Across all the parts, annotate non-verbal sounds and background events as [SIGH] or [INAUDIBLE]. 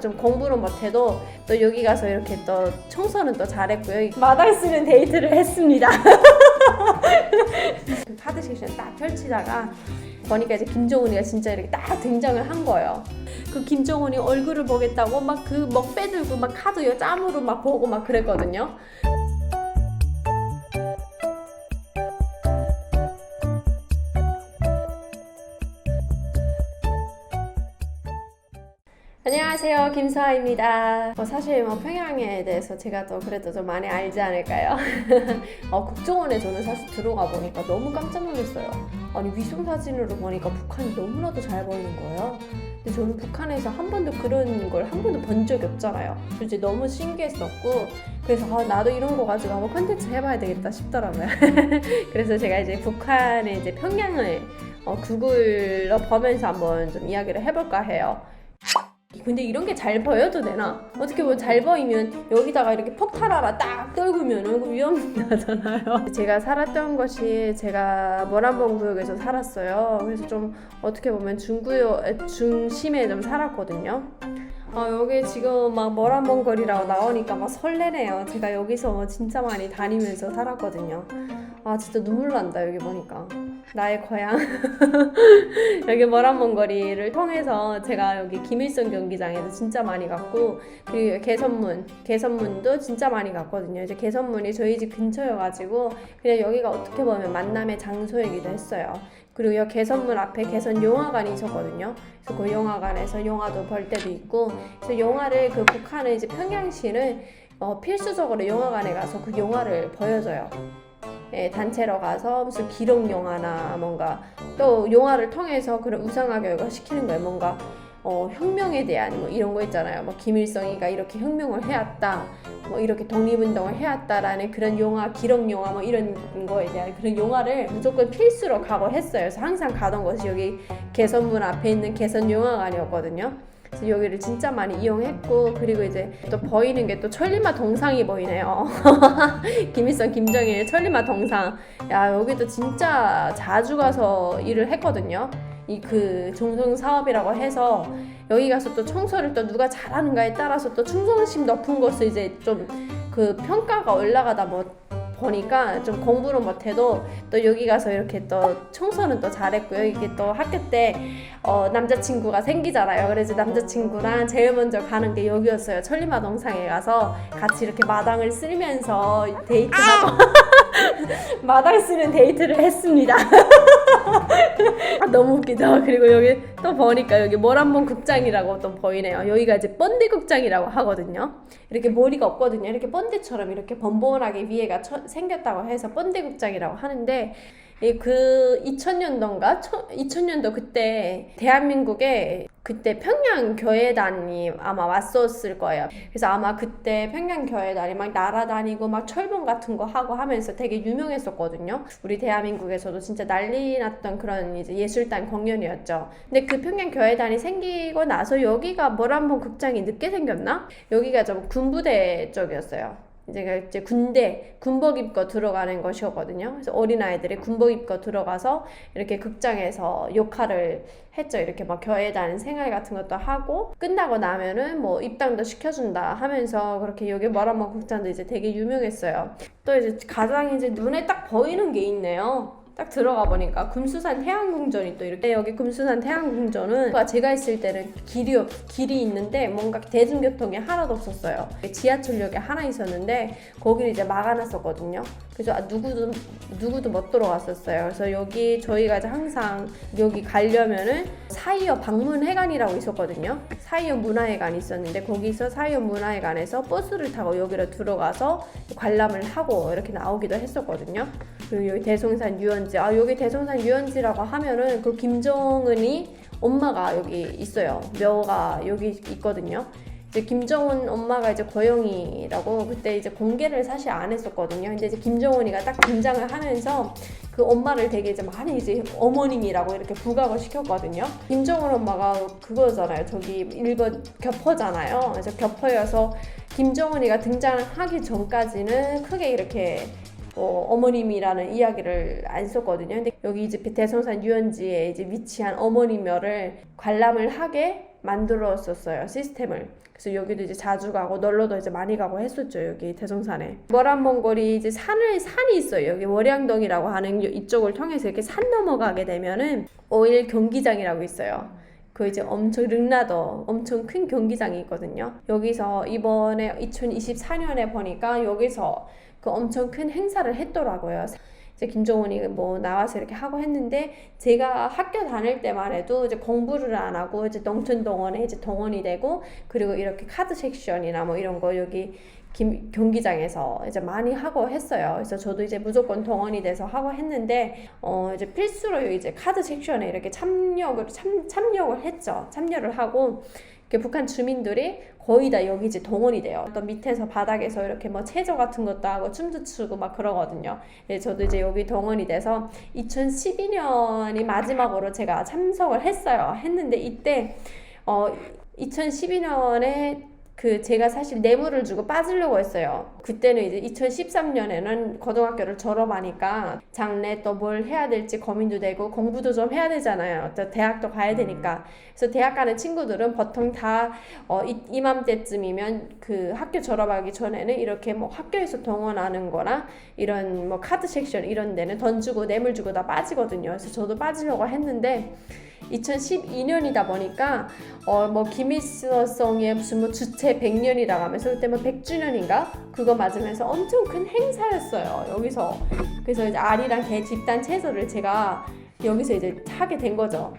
좀 공부는 못해도 또 여기 가서 이렇게 또 청소는 또 잘했고요. 마당 쓰는 데이트를 했습니다. [LAUGHS] 그 카드 섹션 딱 펼치다가 보니까 이제 김정은이가 진짜 이렇게 딱 등장을 한 거예요. 그 김정은이 얼굴을 보겠다고 막 그 먹 빼들고 막 카드 요 짬으로 막 보고 막 그랬거든요. 안녕하세요 김서아입니다. 뭐 사실 뭐 평양에 대해서 제가 또 그래도 좀 많이 알지 않을까요? [LAUGHS] 어, 국정원에 저는 사실 들어가 보니까 너무 깜짝 놀랐어요. 아니 위성 사진으로 보니까 북한이 너무나도 잘 보이는 거예요. 근데 저는 북한에서 한 번도 그런 걸 한 번도 본 적이 없잖아요. 이제 너무 신기했었고 그래서 아, 나도 이런 거 가지고 한번 컨텐츠 해봐야 되겠다 싶더라고요. [LAUGHS] 그래서 제가 이제 북한의 이제 평양을 어, 구글로 보면서 한번 좀 이야기를 해볼까 해요. 근데 이런 게 잘 보여도 되나? 어떻게 보면 잘 보이면 여기다가 이렇게 폭탄하나 딱 떨구면은 위험하잖아요. [LAUGHS] 제가 살았던 것이 제가 모란봉 구역에서 살았어요. 그래서 좀 어떻게 보면 중구역 중심에 좀 살았거든요. 아 여기 지금 막 모란봉 거리라고 나오니까 막 설레네요. 제가 여기서 진짜 많이 다니면서 살았거든요. 아 진짜 눈물 난다 여기 보니까 나의 고향 [LAUGHS] 여기 모란봉 거리를 통해서 제가 여기 김일성 경기장에도 진짜 많이 갔고 그리고 개선문 개선문도 진짜 많이 갔거든요. 이제 개선문이 저희 집 근처여가지고 그냥 여기가 어떻게 보면 만남의 장소이기도 했어요. 그리고 여기 개선문 앞에 개선 영화관이 있었거든요. 그래서 그 영화관에서 영화도 볼 때도 있고, 그래서 영화를 그 북한의 이제 평양시는 어, 필수적으로 영화관에 가서 그 영화를 보여줘요. 예, 단체로 가서 무슨 기록 영화나 뭔가 또 영화를 통해서 그런 우상화 교육을 시키는 거예요. 뭔가 어, 혁명에 대한 뭐 이런 거 있잖아요. 뭐 김일성이가 이렇게 혁명을 해왔다, 뭐 이렇게 독립운동을 해왔다라는 그런 영화, 기록 영화 뭐 이런 거에 대한 그런 영화를 무조건 필수로 가고 했어요. 그래서 항상 가던 곳이 여기 개선문 앞에 있는 개선 영화관이었거든요. 여기를 진짜 많이 이용했고 그리고 이제 또 보이는 게 또 천리마 동상이 보이네요. [LAUGHS] 김일성, 김정일 천리마 동상. 야 여기도 진짜 자주 가서 일을 했거든요. 이 그 종성 사업이라고 해서 여기 가서 또 청소를 또 누가 잘하는가에 따라서 또 충성심 높은 것을 이제 좀 그 평가가 올라가다 뭐 보니까 좀 공부를 못해도 또 여기 가서 이렇게 또 청소는 또 잘했고요. 이게 또 학교 때 어, 남자친구가 생기잖아요. 그래서 남자친구랑 제일 먼저 가는 게 여기였어요. 천리마 동상에 가서 같이 이렇게 마당을 쓸면서 데이트하고 [LAUGHS] 마당 쓰는 데이트를 했습니다. [LAUGHS] 아, 너무 웃기죠? 그리고 여기 또 보니까 여기 모란봉 극장이라고 또 보이네요. 여기가 이제 번데 극장이라고 하거든요. 이렇게 머리가 없거든요. 이렇게 번데처럼 이렇게 번번하게 위에가 처- 생겼다고 해서 번데 극장이라고 하는데 이 그 2000년도인가? 2000년도 그때 대한민국에 그때 평양 교회단이 아마 왔었을 거예요. 그래서 아마 그때 평양 교회단이 막 날아다니고 막 철봉 같은 거 하고 하면서 되게 유명했었거든요. 우리 대한민국에서도 진짜 난리 났던 그런 이제 예술단 공연이었죠. 근데 그 평양 교회단이 생기고 나서 여기가 모란봉 극장이 늦게 생겼나? 여기가 좀 군부대 쪽이었어요. 이제 이제 군대 군복 입고 들어가는 것이었거든요. 그래서 어린 아이들이 군복 입고 들어가서 이렇게 극장에서 역할을 했죠. 이렇게 막 교회단 생활 같은 것도 하고 끝나고 나면은 뭐 입당도 시켜준다 하면서 그렇게 여기 머라모 극장도 이제 되게 유명했어요. 또 이제 가장 이제 눈에 딱 보이는 게 있네요. 딱 들어가 보니까 금수산 태양궁전이 또 이렇게 여기 금수산 태양궁전은 제가 있을 때는 길이 없, 길이 있는데 뭔가 대중교통이 하나도 없었어요. 지하철역에 하나 있었는데 거기를 이제 막아놨었거든요. 그래서 아, 누구도 누구도 못 들어갔었어요. 그래서 여기 저희가 이제 항상 여기 가려면은 사이어 방문회관이라고 있었거든요. 사이어 문화회관이 있었는데 거기서 사이어 문화회관에서 버스를 타고 여기로 들어가서 관람을 하고 이렇게 나오기도 했었거든요. 그리고 여기 대송산 유원지 아 여기 대송산 유원지라고 하면은 그 김정은이 엄마가 여기 있어요. 묘가 여기 있거든요. 이제 김정은 엄마가 이제 고영이라고 그때 이제 공개를 사실 안 했었거든요. 이제 김정은이가 딱 등장을 하면서 그 엄마를 되게 이제 많이 이제 어머님이라고 이렇게 부각을 시켰거든요. 김정은 엄마가 그거잖아요. 저기 일본 겹퍼잖아요. 그래서 겹퍼여서 김정은이가 등장하기 전까지는 크게 이렇게 어, 어머님이라는 이야기를 안 썼거든요. 근데 여기 이제 대성산 유원지에 이제 위치한 어머니 묘를 관람을 하게 만들었었어요 시스템을. 그래서 여기도 이제 자주 가고 널러도 이제 많이 가고 했었죠 여기 대성산에. 월암몽골이 이제 산을 산이 있어요 여기 월양동이라고 하는 이쪽을 통해서 이렇게 산 넘어가게 되면은 오일 경기장이라고 있어요. 그 이제 엄청 릉나더 엄청 큰 경기장이 있거든요. 여기서 이번에 2024년에 보니까 여기서 그 엄청 큰 행사를 했더라고요. 이제 김정은이 뭐 나와서 이렇게 하고 했는데 제가 학교 다닐 때만 해도 이제 공부를 안 하고 이제 농촌 동원에 이제 동원이 되고 그리고 이렇게 카드 섹션이나 뭐 이런 거 여기 김, 경기장에서 이제 많이 하고 했어요. 그래서 저도 이제 무조건 동원이 돼서 하고 했는데 어 이제 필수로 이제 카드 섹션에 이렇게 참여를 참, 참여를 했죠. 참여를 하고 북한 주민들이 거의 다 여기 이제 동원이 돼요. 또 밑에서 바닥에서 이렇게 뭐 체조 같은 것도 하고 춤도 추고 막 그러거든요. 예, 저도 이제 여기 동원이 돼서 2012년이 마지막으로 제가 참석을 했어요. 했는데 이때 어 2012년에 그 제가 사실 뇌물을 주고 빠지려고 했어요. 그때는 이제 2013년에는 고등학교를 졸업하니까 장래 또 뭘 해야 될지 고민도 되고 공부도 좀 해야 되잖아요. 또 대학도 가야 되니까. 그래서 대학 가는 친구들은 보통 다 어, 이, 이맘때쯤이면 그 학교 졸업하기 전에는 이렇게 뭐 학교에서 동원하는 거나 이런 뭐 카드 섹션 이런 데는 돈 주고 뇌물 주고 다 빠지거든요. 그래서 저도 빠지려고 했는데 2012년이다 보니까 어 뭐 김일성의 무슨 뭐 주체 100년이라고 하면서 그때 뭐 100주년인가 그거 맞으면서 엄청 큰 행사였어요 여기서 그래서 이제 아리랑 개 집단 채소를 제가 여기서 이제 하게 된 거죠.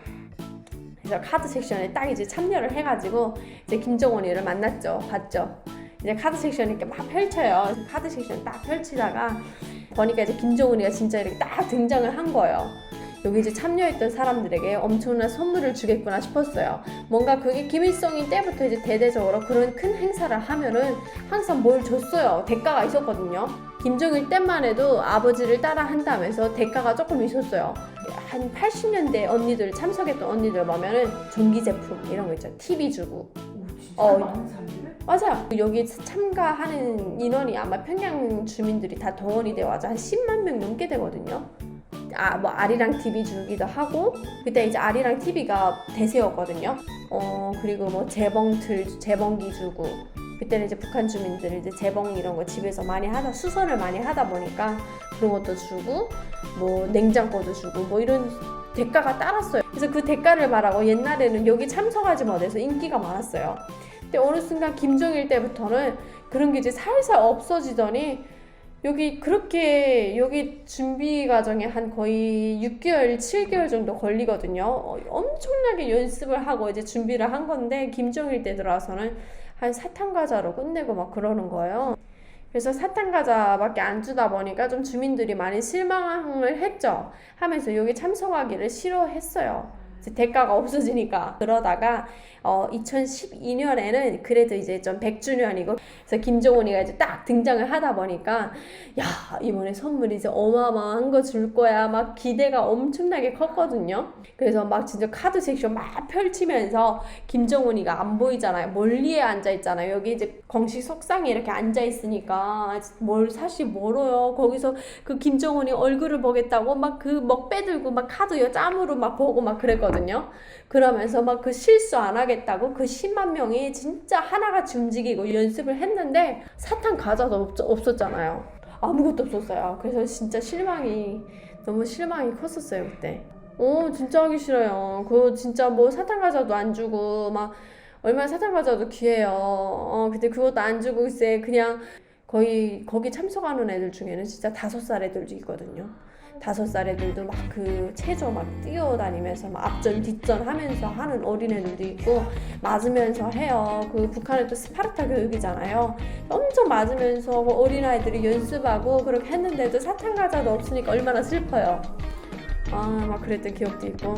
그래서 카드 섹션에 딱 이제 참여를 해가지고 이제 김정원이를 만났죠, 봤죠. 이제 카드 섹션 이렇게 막 펼쳐요. 카드 섹션 딱 펼치다가 보니까 이제 김정은이가 진짜 이렇게 딱 등장을 한 거예요. 여기 이제 참여했던 사람들에게 엄청난 선물을 주겠구나 싶었어요. 뭔가 그게 김일성이 때부터 이제 대대적으로 그런 큰 행사를 하면은 항상 뭘 줬어요. 대가가 있었거든요. 김정일 때만 해도 아버지를 따라 한다면서 대가가 조금 있었어요. 한 80년대 언니들 참석했던 언니들 보면은 전기 제품 이런 거 있죠. TV 주고 오, 어. 맞아요. 여기 참가하는 인원이 아마 평양 주민들이 다 동원이 되어 와서 한 10만 명 넘게 되거든요. 아, 뭐 아리랑 TV 주기도 하고 그때 이제 아리랑 TV가 대세였거든요. 어, 그리고 뭐 재봉틀 재봉기 주고 그때는 이제 북한 주민들 이제 재봉 이런 거 집에서 많이 하다 수선을 많이 하다 보니까 그런 것도 주고 뭐 냉장고도 주고 뭐 이런 대가가 따랐어요. 그래서 그 대가를 말하고 옛날에는 여기 참석하지 못해서 인기가 많았어요. 근데 어느 순간 김정일 때부터는 그런 게 이제 살살 없어지더니 여기 그렇게 여기 준비 과정에 한 거의 6개월, 7개월 정도 걸리거든요. 어, 엄청나게 연습을 하고 이제 준비를 한 건데 김정일 때 들어와서는 한 사탕 과자로 끝내고 막 그러는 거예요. 그래서 사탕 과자밖에 안 주다 보니까 좀 주민들이 많이 실망을 했죠. 하면서 여기 참석하기를 싫어했어요. 대가가 없어지니까 그러다가 어 2012년에는 그래도 이제 좀 100주년이고 그래서 김정은이가 이제 딱 등장을 하다 보니까 야 이번에 선물 이제 어마어마한 거 줄 거야. 막 기대가 엄청나게 컸거든요. 그래서 막 진짜 카드 섹션 막 펼치면서 김정은이가 안 보이잖아요. 멀리에 앉아 있잖아요. 여기 이제 공식 석상에 이렇게 앉아 있으니까 뭘 사실 멀어요. 거기서 그 김정은이 얼굴을 보겠다고 막 그 먹 빼들고 막 카드 여 짬으로 막 보고 막 그랬거든요 그러면서 막 그 실수 안 하겠다고 그 10만 명이 진짜 하나같이 움직이고 연습을 했는데 사탕 과자도 없, 없었잖아요. 아무것도 없었어요. 그래서 진짜 실망이 너무 실망이 컸었어요 그때. 어 진짜 하기 싫어요. 그거 진짜 뭐 사탕 과자도 안 주고 막 얼마나 사탕 과자도 귀해요. 어 근데 그것도 안 주고 글쎄 그냥 거의 거기 참석하는 애들 중에는 진짜 다섯 살 애들도 있거든요. 다섯 살 애들도 막 그 체조 막 뛰어다니면서 막 앞전 뒷전 하면서 하는 어린애들도 있고 맞으면서 해요. 그 북한은 또 스파르타 교육이잖아요. 엄청 맞으면서 뭐 어린아이들이 연습하고 그렇게 했는데도 사탕 과자도 없으니까 얼마나 슬퍼요. 아 막 그랬던 기억도 있고